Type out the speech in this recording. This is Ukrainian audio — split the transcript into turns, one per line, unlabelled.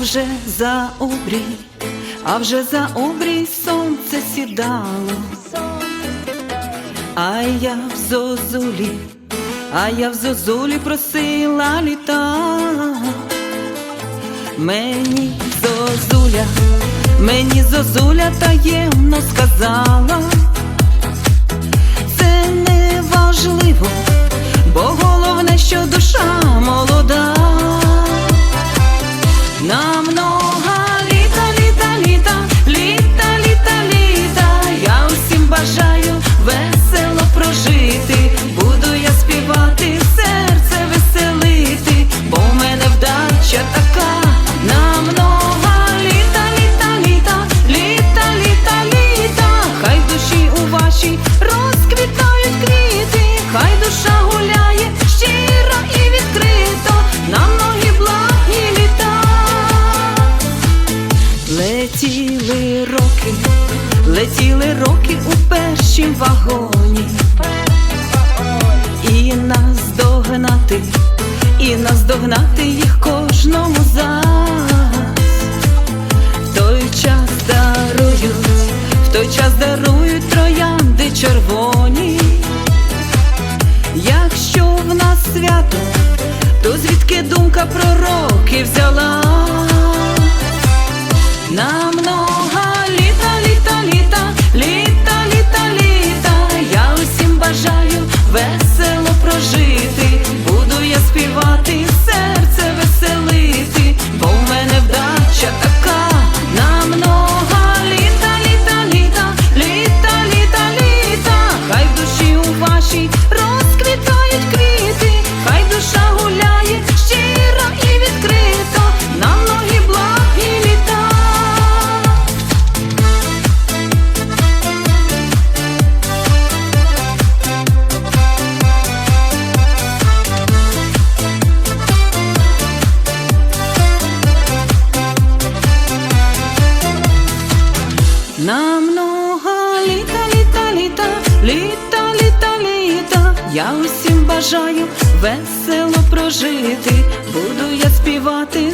Вже за обрій, а вже за обрій сонце сідало, а я в зозулі, а я в зозулі просила літа. Мені зозуля, мені зозуля таємно сказала, Буду я співати, серце веселити, бо в мене вдача така. Летіли роки, летіли роки у першім вагоні, і нас догнати, і нас догнати їх кожному. В той час дарують, в той час дарують троянди червоні. Якщо в нас свято, то звідки думка про роки взяла? Я усім бажаю весело прожити. Буду я співати,